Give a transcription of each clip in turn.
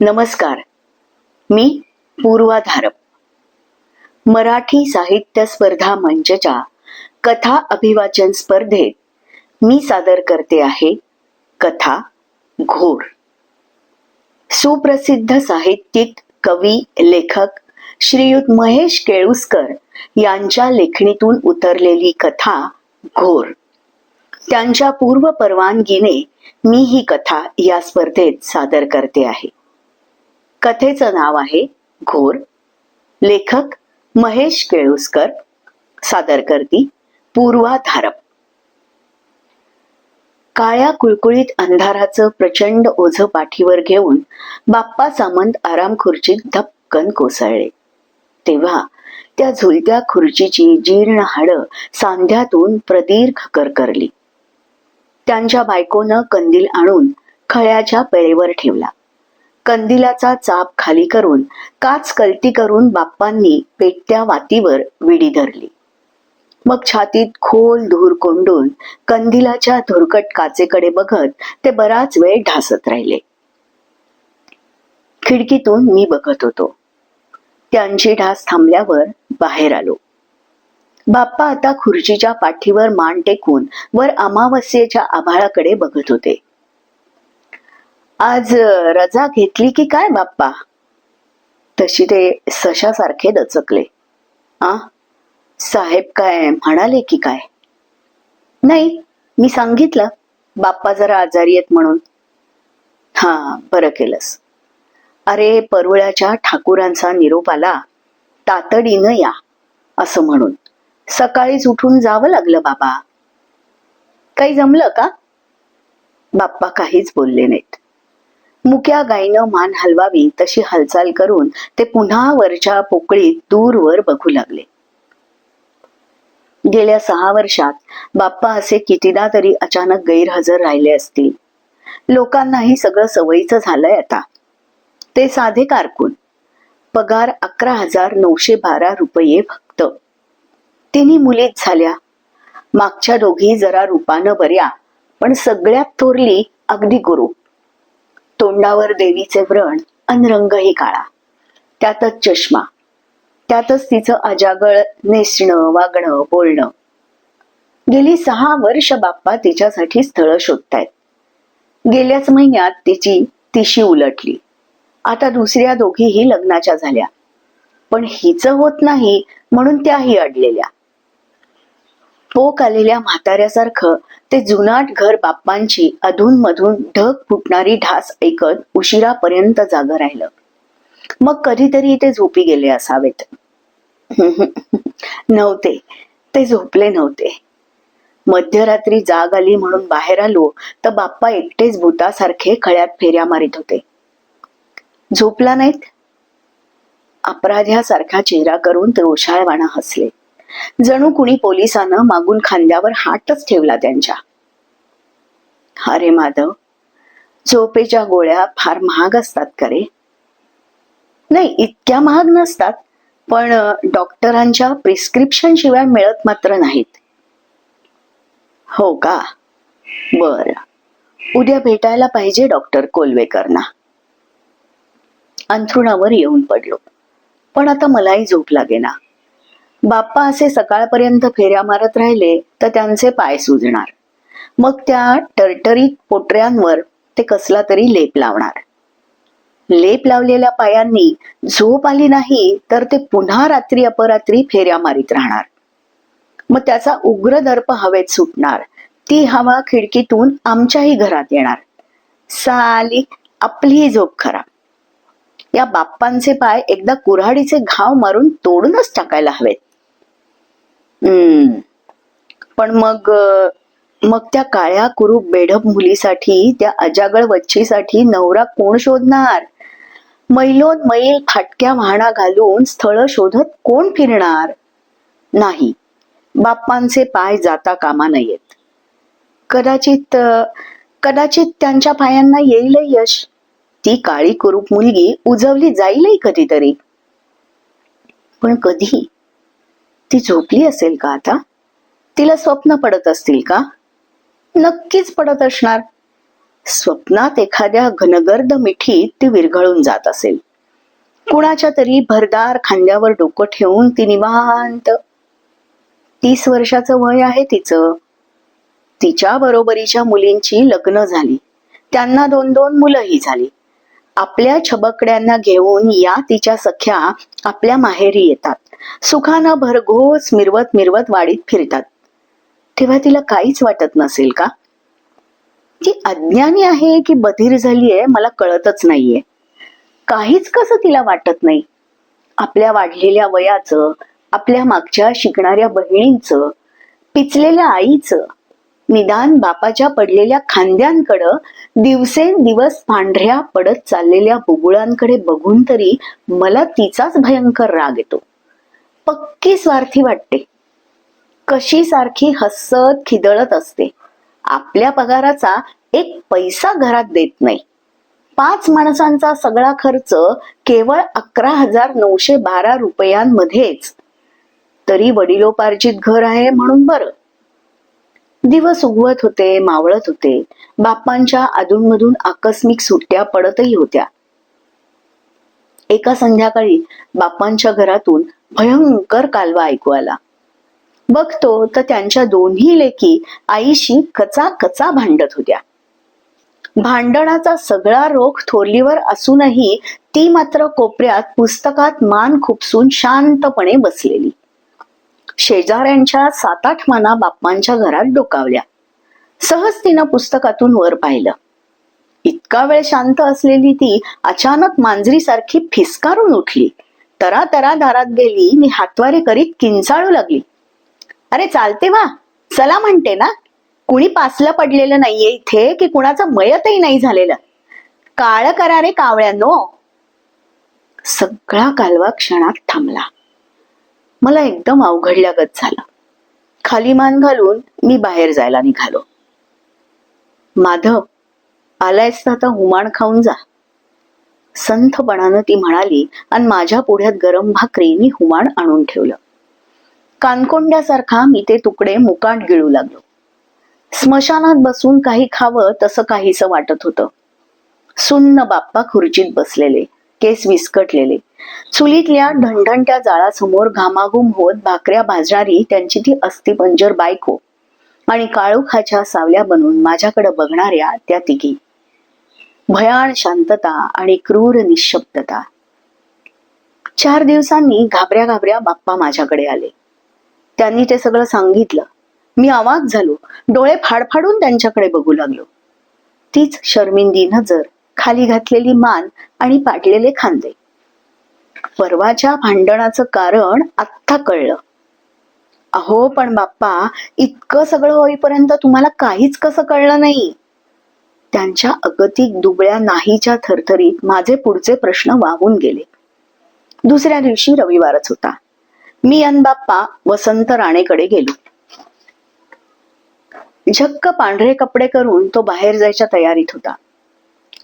नमस्कार. मी पूर्वा धारप मराठी साहित्य स्पर्धा मंचच्या कथा अभिवाचन स्पर्धेत मी सादर करते आहे कथा घोर. सुप्रसिद्ध साहित्यिक कवी लेखक श्रीयुत महेश केळुसकर यांच्या लेखणीतून उतरलेली कथा घोर. त्यांच्या पूर्व परवानगीने मी ही कथा या स्पर्धेत सादर करते आहे. कथेचं नाव आहे घोर. लेखक महेश केळुसकर सादर करती पूर्वा धारप काळ्या कुळकुळीत अंधाराचं प्रचंड ओझ पाठीवर घेऊन बाप्पा सामंत आराम खुर्चीत धपकन कोसळले. तेव्हा त्या झुलत्या खुर्चीची जीर्ण हाडं सांध्यातून प्रदीर्घ करकरली. त्यांच्या बायकोनं कंदील आणून खळ्याच्या पेळेवर ठेवला. कंदिलाचा चाप खाली करून काच कलती करून बाप्पांनी पेटत्या वातीवर विडी धरली. मग छातीत खोल धूर कोंडून कंदिलाच्या धुरकट काचेकडे बघत ते बराच वेळ ढासत राहिले. खिडकीतून मी बघत होतो. त्यांची ढास थांबल्यावर बाहेर आलो. बाप्पा आता खुर्चीच्या पाठीवर मान टेकून वर अमावस्येच्या आभाळाकडे बघत होते. आज रजा घेतली की काय बाप्पा? तशी ते सशासारखे दचकले आ? साहेब काय म्हणाले की काय? नाही मी सांगितलं. बाप्पा जरा आजारी आहेत म्हणून. हा बरं केलंस. अरे परुळ्याच्या ठाकूरांचा निरोप आला. तातडीनं या असं म्हणून. सकाळीच उठून जावं लागलं बाबा. काही जमलं का? बाप्पा काहीच बोलले नाहीत. मुक्या गायीनं मान हलवावी तशी हालचाल करून ते पुन्हा वरच्या पोकळीत दूरवर बघू लागले. गेल्या सहा वर्षात बाप्पा असे कितीदा तरी अचानक गैरहजर राहिले असतील. लोकांनाही सगळं सवयीचं झालंय आता. ते साधे कारकून. पगार अकरा हजार नऊशे बारा रुपये फक्त. तिन्ही मुलीच झाल्या. मागच्या दोघी जरा रूपानं बऱ्या पण सगळ्यात थोरली अगदी गुरु. तोंडावर देवीचे व्रण अन रंगही काळा. त्यातच चष्मा. त्यातच तिचं अजागळ नेसणं वागणं बोलणं. गेली सहा वर्ष बाप्पा तिच्यासाठी स्थळ शोधतायत. गेल्याच महिन्यात तिची तिशी उलटली. आता दुसऱ्या दोघीही लग्नाच्या झाल्या. पण हिच होत नाही म्हणून त्याही अडलेल्या. पोक आलेल्या म्हाताऱ्यासारखं ते जुनाट घर बाप्पांची अधून मधून ढग फुटणारी ढास ऐकत उशिरापर्यंत जाग राहिलं. मग कधीतरी ते झोपी गेले असावेत. नव्हते. ते झोपले नव्हते. मध्यरात्री जाग आली म्हणून बाहेर आलो तर बाप्पा एकटेच भूतासारखे खळ्यात फेऱ्या मारित होते. झोपला नाहीत? अपराध्यासारखा चेहरा करून ते ओशाळवाणा हसले. जणू कुणी पोलिसानं मागून खांद्यावर हातच ठेवला त्यांच्या. अरे माधव झोपेच्या गोळ्या फार महाग असतात करे नाही इतक्या महाग नसतात पण डॉक्टरांच्या प्रिस्क्रिप्शन शिवाय मिळत मात्र नाहीत. हो का? बर. उद्या भेटायला पाहिजे डॉक्टर कोलवेकरना. अंथरुणावर येऊन पडलो. पण आता मलाही झोप लागेना. बाप्पा असे सकाळपर्यंत फेऱ्या मारत राहिले तर त्यांचे पाय सुजणार. मग त्या टरटरीत पोटऱ्यांवर ते कसला तरी लेप लावणार. लेप लावलेल्या पायांनी झोप आली नाही तर ते पुन्हा रात्री अपरात्री फेऱ्या मारीत राहणार. मग त्याचा उग्र दर्प हवेत सुटणार. ती हवा खिडकीतून आमच्याही घरात येणार. साली आपलीही झोप खराब या बाप्पांचे पाय एकदा कुऱ्हाडीचे घाव मारून तोडूनच टाकायला हवेत. हम्म. पण मग मग त्या काळ्या कुरूप बेढप मुलीसाठी त्या अजागळ वच्छीसाठी नवरा कोण शोधणार? मैलोन मैल फाटक्या वाहना घालून स्थळ शोधत कोण फिरणार? नाही. बाप्पांचे पाय जाता कामा नयेत. कदाचित कदाचित त्यांच्या पायांना येईल यश. ती काळी कुरूप मुलगी उजवली जाईलही कधीतरी. पण कधी? ती झोपली असेल का आता? तिला स्वप्न पडत असतील का? नक्कीच पडत असणार. स्वप्नात एखाद्या घनगर्द मिठीत ती विरघळून जात असेल. कुणाच्या तरी भरदार खांद्यावर डोकं ठेवून ती निवांत तीस वर्षाचं वय आहे तिचं. तिच्या बरोबरीच्या मुलींची लग्न झाली. त्यांना दोन दोन मुलंही झाली. आपल्या छबकड्यांना घेऊन या तिच्या सख्या आपल्या माहेरी येतात. सुखानं भरघोस मिरवत मिरवत वाडीत फिरतात. तेव्हा तिला काहीच वाटत नसेल का? ती अज्ञानी आहे की बधीर झालीये मला कळतच नाहीये. काहीच कसं तिला वाटत नाही. आपल्या वाढलेल्या वयाचं आपल्या मागच्या शिकणाऱ्या बहिणींचं पिचलेल्या आईचं निदान बापाच्या पडलेल्या खांद्यांकडं दिवसेंदिवस पांढऱ्या पडत चाललेल्या बुबुळांकडे बघून तरी मला तिचाच भयंकर राग येतो. पक्की स्वार्थी वाटते. कशी सारखी हसत खिदळत असते. आपल्या पगाराचा एक पैसा घरात देत नाही. पाच माणसांचा सगळा खर्च केवळ अकरा हजार नऊशे बारा रुपयांमध्येच. तरी वडिलोपार्जित घर आहे म्हणून बरं. दिवस उगवत होते मावळत होते. बापांच्या अधूनमधून आकस्मिक सुट्ट्या पडतही होत्या. एका संध्याकाळी बापांच्या घरातून भयंकर कालवा ऐकू आला बघतो तर त्यांच्या दोन्ही लेकी आईशी कचा कचा भांडत होत्या. भांडणाचा सगळा रोख थोरलीवर असूनही ती मात्र कोपऱ्यात पुस्तकात मान खुपसून शांतपणे बसलेली. शेजाऱ्यांच्या सात आठ माना बाप्पांच्या घरात डोकावल्या. सहज तिनं पुस्तकातून वर पाहिलं. इतका वेळ शांत असलेली ती अचानक मांजरीसारखी फिसकारून उठली. तरा तरा दारात गेली मी हातवारे करीत किंचाळू लागली. अरे चालते वा. चला म्हणते ना. कुणी पासलं पडलेलं नाहीये इथे की कुणाचं मयतही नाही झालेलं? काळ करा रे कावळ्यांनो. सगळा कालवा क्षणात थांबला. मला एकदम अवघडल्यागत झालं. खाली मान घालून मी बाहेर जायला निघालो. माधव आलायस तर आता हुमाण खाऊन जा. संथपणानं ती म्हणाली आणि माझ्या पुढ्यात गरम भाकरी मी हुमाण आणून ठेवलं. कानकोंड्यासारखा मी ते तुकडे मुकाट गिळू लागलो. स्मशानात बसून काही खावं तसं काहीस वाटत होतं. सुन्न बाप्पा खुर्चीत बसलेले केस विस्कटलेले. चुलीतल्या ढणढणत्या जाळासमोर घामाघूम होत भाकऱ्या भाजणारी त्यांची ती अस्थिपंजर बायको आणि काळोखाच्या सावल्या बनून माझ्याकडे बघणाऱ्या त्या तिघी. भयान शांतता आणि क्रूर निशब्दता चार दिवसांनी घाबऱ्या घाबऱ्या बाप्पा माझ्याकडे आले. त्यांनी ते सगळं सांगितलं. मी आवाज झालो. डोळे फाडफाडून त्यांच्याकडे बघू लागलो. तीच शर्मिंदी नजर खाली घातलेली मान आणि पाटलेले खांदे. परवाच्या भांडणाचं कारण आत्ता कळलं. अहो पण बाप्पा इतकं सगळं होईपर्यंत तुम्हाला काहीच कसं कळलं नाही. त्यांच्या अगतिक दुबळ्या नाहीच्या थरथरीत माझे पुढचे प्रश्न वाहून गेले. दुसऱ्या दिवशी रविवारच होता. मी अनबाप्पा वसंत राणेकडे गेलो. झक्क पांढरे कपडे करून तो बाहेर जायच्या तयारीत होता.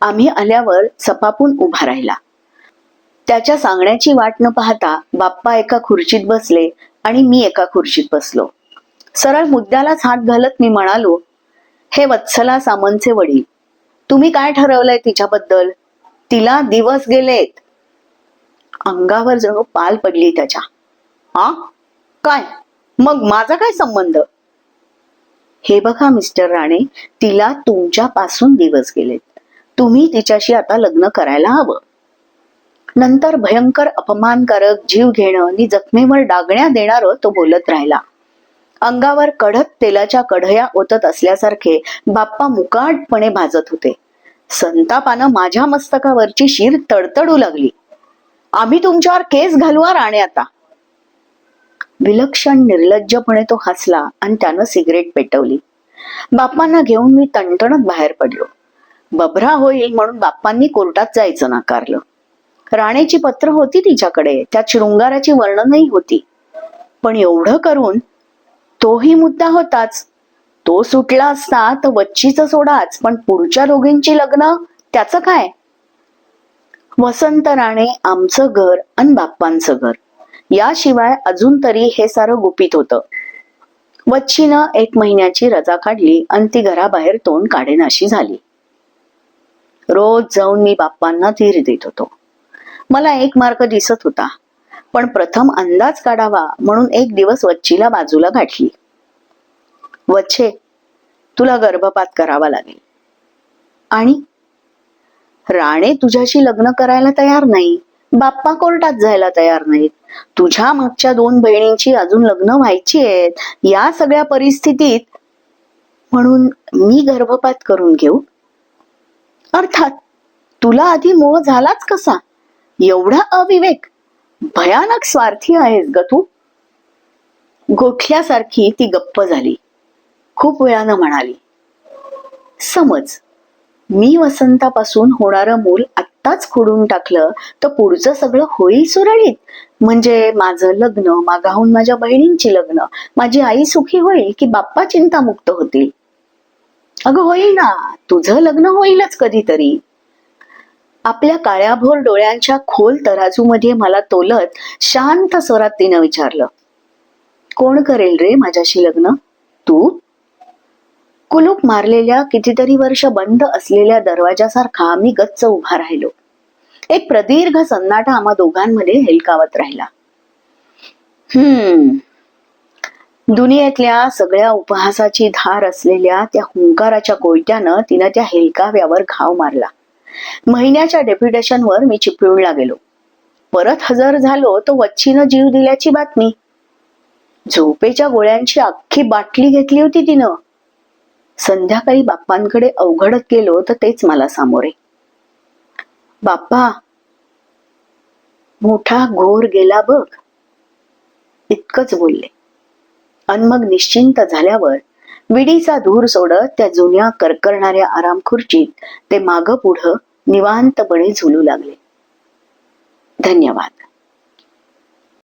आम्ही आल्यावर सपापून उभा राहिला. त्याच्या सांगण्याची वाट न पाहता बाप्पा एका खुर्चीत बसले आणि मी एका खुर्चीत बसलो. सरळ मुद्द्यालाच हात घालत मी म्हणालो हे वत्सला सामंतचे वडील तुम्ही काय ठरवलंय तिच्याबद्दल? तिला दिवस गेलेत. अंगावर जणू पाल पडली त्याच्या. हा? काय? मग माझा काय संबंध? हे बघा मिस्टर राणे तिला तुमच्यापासून दिवस गेलेत. तुम्ही तिच्याशी आता लग्न करायला हवं. नंतर भयंकर अपमानकारक जीव घेणं आणि जखमेवर डागण्या देणार तो बोलत राहिला. अंगावर कढत तेलाच्या कढया ओतत असल्यासारखे बाप्पा मुकाटपणे भाजत होते. संतापानं माझ्या मस्तकावरची शीर तडतडू लागली. आम्ही तुमच्यावर केस घालूया राणे आता. विलक्षण निर्लज्जपणे तो हसला आणि त्यानं सिगरेट पेटवली. बाप्पांना घेऊन मी तणतणत बाहेर पडलो. बभरा होईल म्हणून बाप्पांनी कोर्टात जायचं नाकारलं. राणेची पत्र होती तिच्याकडे. त्यात शृंगाराची वर्णनही होती. पण एवढं करून तोही मुद्दा होताच. तो सुटला असता तर वच्चीच सोडाच पण पुढच्या दोघींची लग्न त्याचं काय? वसंत राणे आमचं घर आणि बाप्पांचं घर. याशिवाय अजून तरी हे सारं गुपित होतं. वच्चीनं एक महिन्याची रजा काढली आणि ती घराबाहेर तोंड काढेनाशी झाली. रोज जाऊन मी बाप्पांना तीर देत होतो. मला एक मार्ग दिसत होता. पण प्रथम अंदाज काढावा म्हणून एक दिवस वच्चीला बाजूला गाठली. वच्छे तुला गर्भपात करावा लागेल. आणि राणे तुझ्याशी लग्न करायला तयार नाही बाप्पा कोर्टात जायला तयार नाहीत तुझ्या मागच्या दोन बहिणींची अजून लग्न व्हायची आहेत या सगळ्या परिस्थितीत म्हणून मी गर्भपात करून घेऊ? अर्थात तुला आधी मोह झालाच कसा? एवढा अविवेक भयानक स्वार्थी आहेस ग तू. गोठल्यासारखी ती गप्प झाली. खूप वेळानं म्हणाली समज मी वसंतापासून होणारं मूल आत्ताच खोडून टाकलं तर पुढचं सगळं होईल सुरळीत. म्हणजे माझं लग्न मागाहून माझ्या बहिणींची लग्न माझी आई सुखी होईल की बाप्पा चिंतामुक्त होतील? अगं होईल ना. तुझं लग्न होईलच कधीतरी. आपल्या काळ्याभोर डोळ्यांच्या खोल तराजूमध्ये मला तोलत शांत स्वरात तिनं विचारलं कोण करेल रे माझ्याशी लग्न? तू? कुलूप मारलेल्या कितीतरी वर्ष बंद असलेल्या दरवाजासारखा मी गच्च उभा राहिलो. एक प्रदीर्घ सन्नाटा आम्हा दोघांमध्ये हेलकावत राहिला. हम्म. दुनियेतल्या सगळ्या उपहासाची धार असलेल्या त्या हुंकाराच्या कोयत्यानं तिनं त्या हेलकाव्यावर घाव मारला. महिन्याच्या डेप्युटेशनवर मी चिपळूणला गेलो. परत हजर झालो तो वच्छीनं जीव दिल्याची बातमी. झोपेच्या गोळ्यांची अख्खी बाटली घेतली होती तिनं. संध्याकाळी बाप्पांकडे अवघडत गेलो तर तेच मला सामोरे. बाप्पा मोठा घोर गेला बघ. इतकंच बोलले. अन मग निश्चिंत झाल्यावर विडीचा धूर सोडत त्या जुन्या करकरणाऱ्या आराम खुर्चीत ते माग पुढं निवांतपणे झुलू लागले. धन्यवाद.